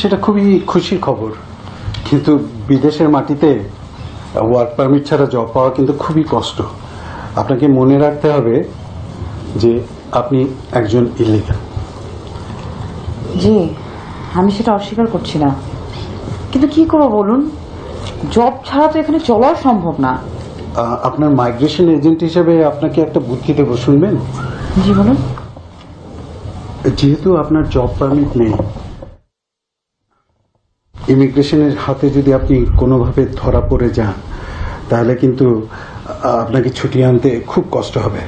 সেটা খুবই খুশির খবর। কিন্তু বিদেশের মাটিতে ওয়ার্ক পারমিট ছাড়া জব পাওয়া কিন্তু খুবই কষ্ট। আপনাকে মনে রাখতে হবে যে আপনি একজন ইলিগাল জি আমি সেটা অস্বীকার করছি না। কিন্তু কি করব বলুন? জব ছাড়া তো এখানে চলাও সম্ভব না। আপনার মাইগ্রেশন এজেন্ট হিসেবে আপনাকে একটা বুদ্ধি দেবো শুনবেন? জি বলুন। যেহেতু আপনার জব পারমিট নেই ইমিগ্রেশনের হাতে যদি আপনি কোনোভাবে ধরা পড়ে যান তাহলে কিন্তু আপনাকে ছুটি আনতে খুব কষ্ট হবে।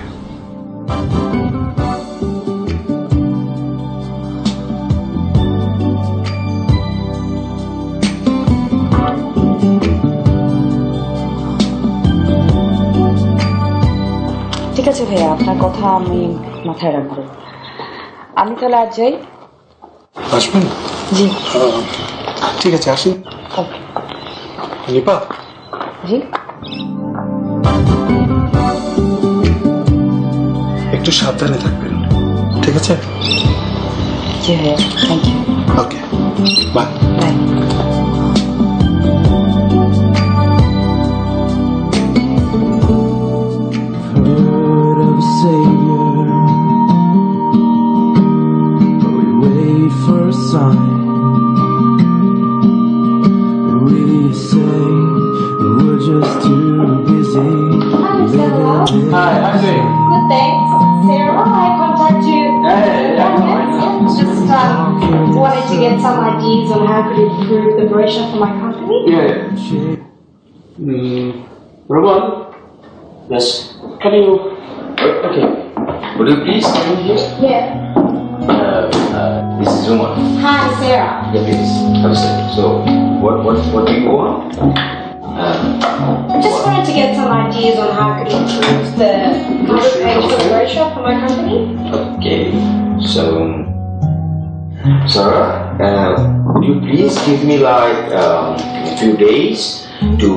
ঠিক আছে ভাইয়া আপনার কথা আমি মাথায় রাখব। আমি তাহলে আজ যাই। আসবেন? জি। ঠিক আছে আসুন ওকে নিপা জি। একটু সাবধানে থাকবেন ঠিক আছে? জি ভাইয়া thank you okay bye bye savior, but we wait for a sign. Hi, how you doing? Good, thanks. Sarah, I contact you. Hey, yeah, yeah. Just um, wanted to get some ideas on how I could improve the brochure for my company. Yeah. Mm, Roman? Yes. Can you? Okay. Would you please come in here? Yeah. Uh, uh, this is Roman. Hi, Sarah. Yeah, please. Have a seat. So, what, what, what do you want? I just wanted to get some ideas on how I could improve the cover page for the brochure for my company. okay. So, Sarah, uh, would you please give me like um, a few days to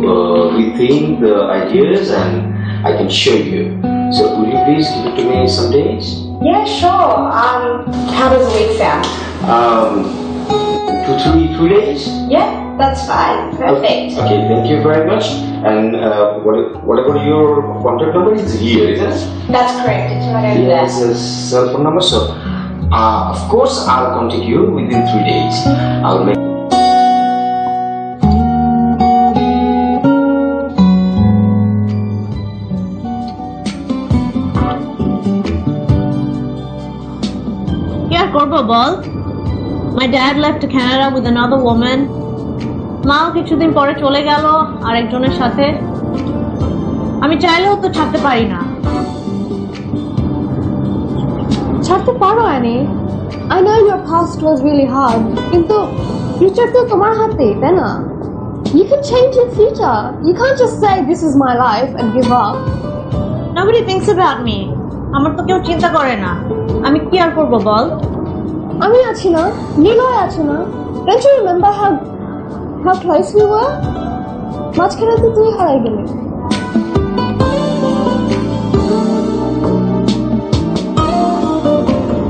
uh, rethink the ideas and I can show you. So, would you please give it to me some days? Yeah, sure. Um, how does a week sound? Um, two, three, three days? Yeah, that's fine. Perfect. Okay, thank you very much. And uh, what, what about your contact number? Is here, isn't it? That's correct. It's right over Yes, there. a cell phone number. So, uh, of course, I'll contact you within three days. I'll make. কি আর করবো বল my dad left Canada with another woman মাও কিছুদিন পরে চলে গেল আরেকজনের সাথে। আমি চাইলেও তো ছাড়তে পারি না। ছাড়তে পারো Annie I know your past was really hard কিন্তু ফিউচার তো তোমার হাতে, তাই না? You can change your future you can just say this is my life and give up nobody thinks about me আমার তো কেউ চিন্তা করে না। আমি কি আর করব, বল? আমি আছি না নীলয় আছে না don't you remember how how close we were মাঝখানে তো তুই হারাই গেলি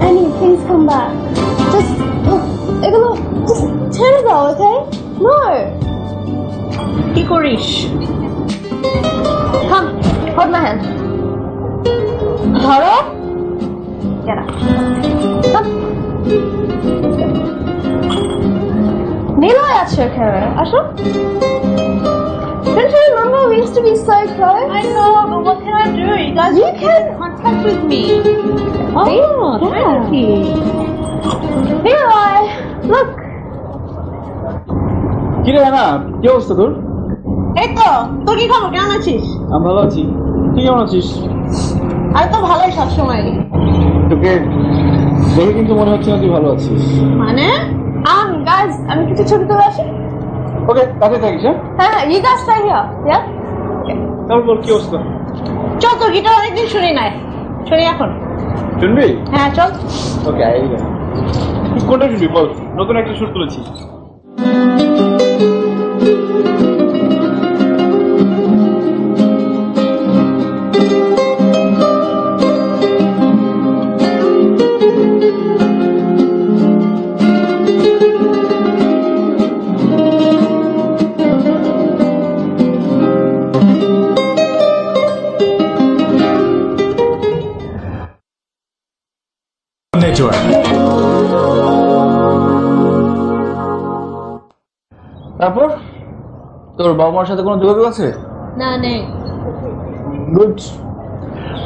Annie, please come back. Just এগুলো just ছেড়ে দাও, okay? No. কি করিস Come, hold my hand. ধরো Get up. Come. আছে ওখানে আসো Don't you remember we used to be so close? I know, but what can I do? You guys You can contact with me. Oh, thank you. Niloy, look. কিরে না কি অবস্থা তোর এই তো তোর কি খবর কেমন আছিস আমি ভালো আছি তুই কেমন আছিস আমি তো ভালোই সবসময় তোকে দেখে কিন্তু মনে হচ্ছে না তুই ভালো আছিস? মানে? আম গাইস আমি কিছু ছবি তুলে আসি? ওকে কাছে থাকিস হ্যাঁ? হ্যাঁ গাছ তাই yeah? তারপর বল কি অবস্থা? চল তোর গিটার অনেকদিন শুনি নাই। শুনি এখন। শুনবি? হ্যাঁ চল। ওকে আই তুই কোনটা শুনবি? বল নতুন একটা সুর তুলেছি। বাবা মার সাথে কোনো যোগাযোগ আছে? না নেই। গুড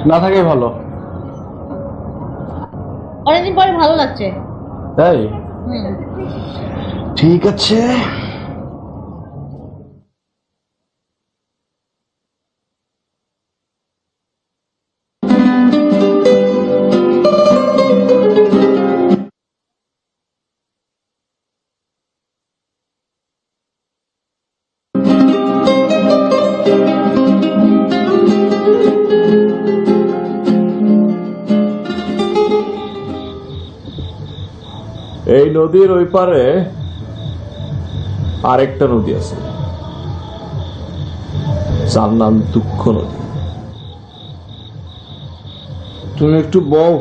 না থাকে ভালো। অনেকদিন পরে ভালো লাগছে। তাই? ঠিক আছে। এই নদীর ওই পারে আরেকটা নদী আছে। যার নাম দুঃখ নদী। তুমি একটু বউ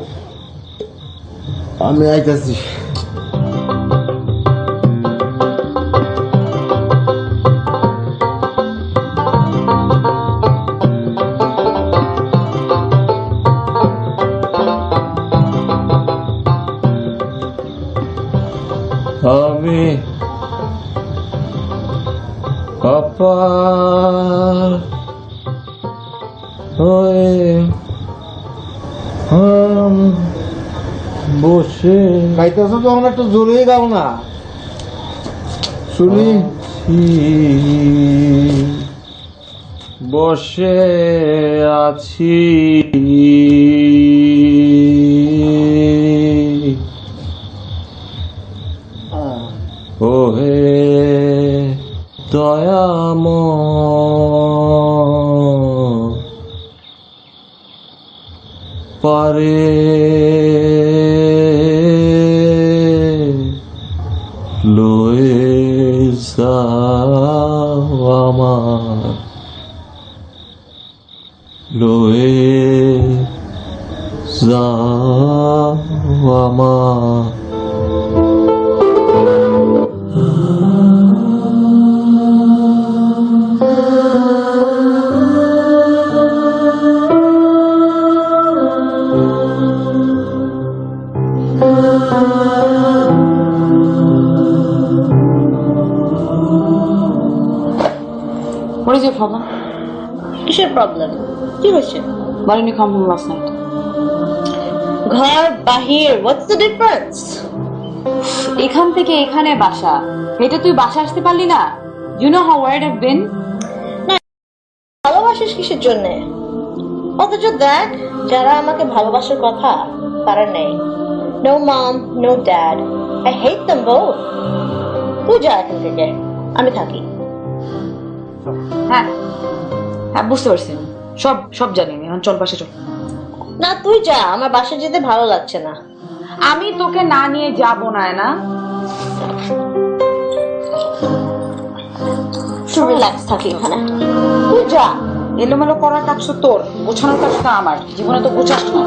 আমি আইতাছি। আমি পাপার হয়ে হাম বসে। গাইতেছো তখন একটু জোরেই গাও না। শুনি। বসে আছি। লয়ে যাও আমার What is your problem? কিসের প্রবলেম কি হয়েছে? Why didn't you come home last night? ঘর বাহির হোয়াটস দ্য ডিফারেন্স এখান থেকে এখানে বাসা। এটা তুই বাসা আসতে পারলি না? You know how word have been ভালোবাসিস কিসের জন্য? অথচ দেখ যারা আমাকে ভালোবাসার কথা তারা নেই। No mom no dad I hate them both তুই যা এখান থেকে। আমি থাকি। হ্যাঁ হ্যাঁ বুঝতে পারছি। আমি। সব সব জানি আমি এখন চল বাসা চল। না তুই যা আমার বাসায় যেতে ভালো লাগছে না। আমি তোকে না নিয়ে যাব না না? রিল্যাক্স থাকি এখানে। তুই যা এলোমেলো করার কাজ তো তোর গোছানোর কাজ তো আমার জীবনে তো গোছাস না।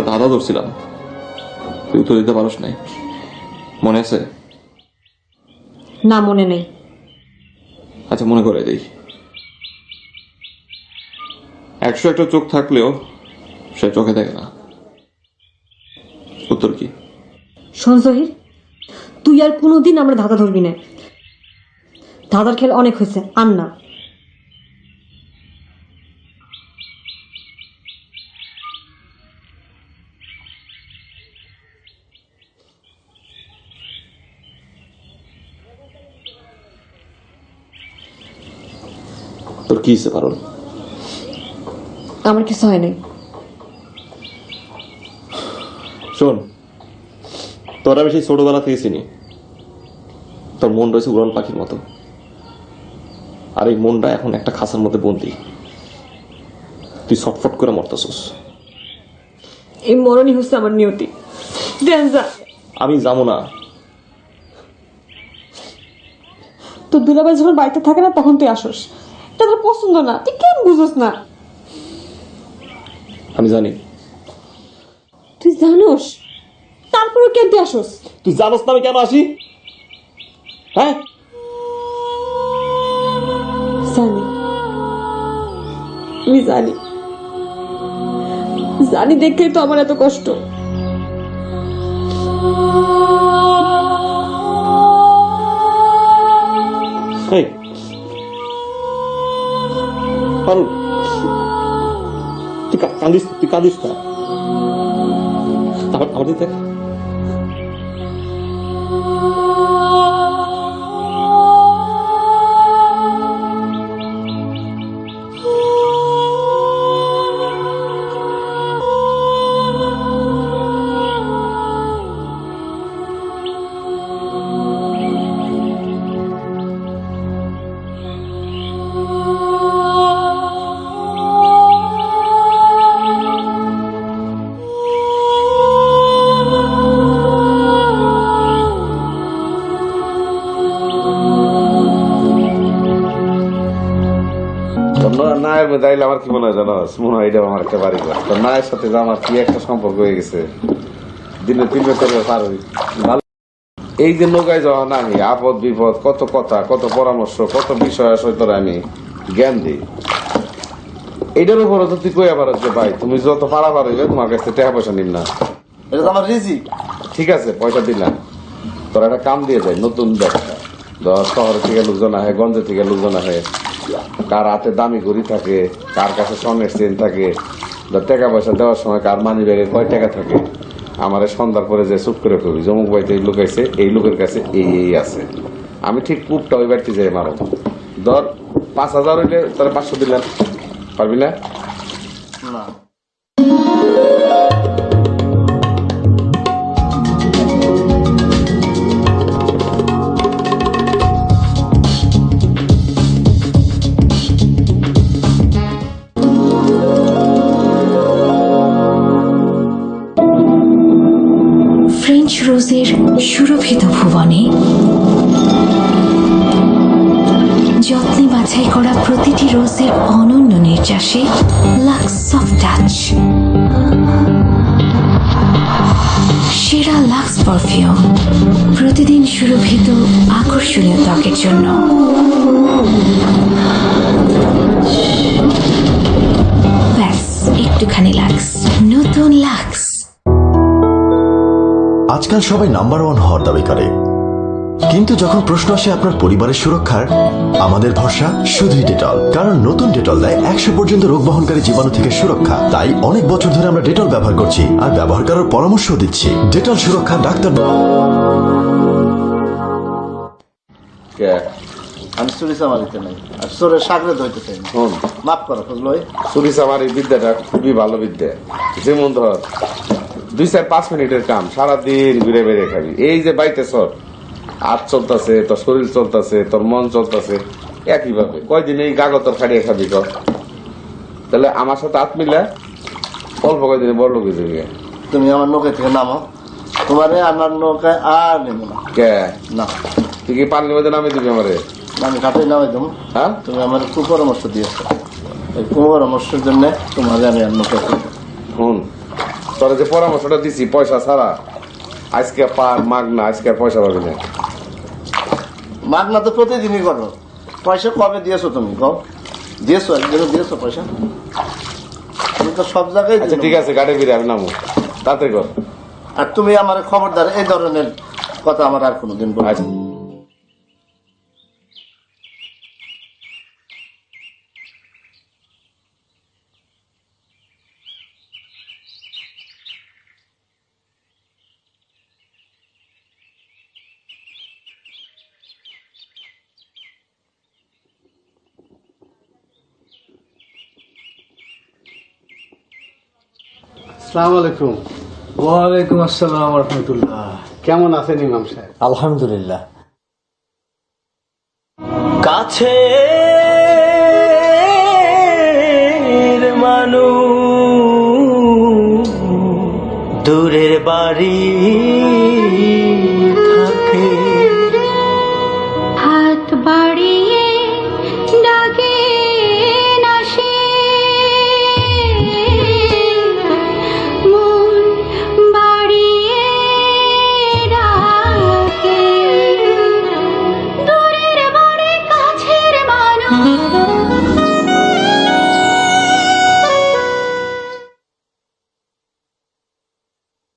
একটা ধাঁধা ধরছিলাম। তুই তো দিতে পারস নাই। মনে আছে? না মনে নেই। আচ্ছা মনে করে দেই। একশো একটা চোখ থাকলেও সে চোখে দেখে না। উত্তর কি? শোন জহির তুই আর কোনোদিন আমরা ধাঁধা ধরবি না। ধাঁধার খেল অনেক হয়েছে আর না। তোর কি পারুল? আমার কিছু হয় নাই শোন তোরা বেশি ছোটবেলা থেকে চিনি। তোর মন রয়েছে পাখির মতো। আর এই মনটা এখন একটা খাঁচার মধ্যে বন্দি। তুই ছটফট করে মরতেছস। এই মরণই হচ্ছে আমার নিয়তি। আমি যাব না। তোর দুলাভাই যখন বাড়িতে থাকে না তখন তুই আসোস। তোর পছন্দ না তুই কেন বুঝোস না? আমি জানি। তুই জানোস? তারপরে কেন তুই আসোস? তুই জানোস না আমি কেন আসি? হ্যাঁ? জানি। আমি জানি। জানি দেখলেই তো আমার এত কষ্ট। এই পারুল তুই কা- কাঁদিস তুই কাঁদিস না আমার আমার দিকে আইলে আমার কি মনে হয় জানোস মনে হয় এটা আমার একটা বাড়ি ঘর। তোর নায়ের সাথে আমার কি একটা সম্পর্ক হয়ে গেছে দিনে তিন বছর পার হই। ভালো। এই যে নৌকায় যাওয়া না আমি আপদ বিপদ কত কথা কত পরামর্শ কত বিষয় আছে তোর আমি জ্ঞান দিই। এইটার উপরে তো তুই কইয়া পারস যে ভাই তুমি যত পারা পারবে তোমার কাছে টাকা পয়সা নিন না। এটা তো আমার রিজি ঠিক আছে পয়সা দিলাম তোর একটা কাম দিয়ে যায় নতুন ব্যবসা। ধর শহর থেকে লোকজন আহে গঞ্জে থেকে লোকজন আহে। কার হাতে দামি ঘড়ি থাকে, কার কাছে স্বর্ণের চেন থাকে টাকা পয়সা দেওয়ার সময় কার মানি ব্যাগে কয় টাকা থাকে? আমার সন্ধ্যার পরে যে চুপ করে কবি জমুক বাড়িতে এই লোক আছে এই লোকের কাছে এই এই আছে। আমি ঠিক কূপটা ওই বাড়িতে যাই মারব ধর, পাঁচ হাজার হইলে তারা পাঁচশো দিলাম। পারবি না? সুরভিত ভুবনে। যত্নে বাছাই করা প্রতিটি রোজের অনন্য নির্যাসে লাক্স অফ টাচ সেরা লাক্স পারফিউম প্রতিদিন সুরভিত আকর্ষণীয় ত্বকের জন্য। ব্যাস, একটুখানি লাক্স। আজকাল সবাই নাম্বার ওয়ান হওয়ার দাবি করে। কিন্তু যখন প্রশ্ন আসে আপনার পরিবারের সুরক্ষার আমাদের ভরসা শুধুই ডেটল। কারণ নতুন ডেটল দেয় একশো পর্যন্ত রোগ বহনকারী জীবাণু থেকে সুরক্ষা। তাই অনেক বছর ধরে আমরা ডেটল ব্যবহার করছি আর ব্যবহার করার পরামর্শ দিচ্ছি। ডেটল সুরক্ষা ডাক্তার আমি চুরি চামারিতে নাই। আর চোরের সাগরে ধরতে চাই মাফ করো বুঝলো চুরি বিদ্যাটা খুবই ভালো বিদ্যা। যেমন ধর দুই চার পাঁচ মিনিটের কাম সারাদিন ঘুরে বেড়ে খাবি। এই যে বাইতে সর হাত চলতেছে তোর শরীর চলতেছে তোর মন চলতেছে একই ভাবে কয়দিন এই গাগতর খাড়িয়ে খাবি কর। তাহলে আমার সাথে হাত মিলে অল্প কয়দিনে বড় লোক হয়ে তুমি আমার নৌকা থেকে নামো। তোমারে আমার নৌকায় আর নেব না। কে? না। তুই কি পানির মধ্যে নামে দিবি আমারে? আমি ঘাটে নামে দেবো। হ্যাঁ? তুমি আমার কুপরামর্শ দিয়েছ। এই কুপরামর্শের জন্য তোমারে আমি আর নৌকা শুন তোরা যে পরামর্শটা দিছি পয়সা ছাড়া আজকে পার মাগ না আজকে আর পয়সা পাবি না। মাগনা তো প্রতিদিনই করো। পয়সা কবে দিয়েছ তুমি কও? দিয়েছ একদিনও দিয়েছ পয়সা? তুমি তো সব জায়গায় আচ্ছা ঠিক আছে গাড়ি ফিরে আমি নামো তাড়াতাড়ি কর। আর তুমি আমার খবরদার এই ধরনের কথা আমার আর কোনোদিন বলব আচ্ছা আসসালামু আলাইকুম। ওয়ালাইকুম আসসালাম রহমতুল্লাহ। কেমন আছেন ইমাম সাহেব? আলহামদুলিল্লাহ। কাছে মানু দূরের বাড়ি।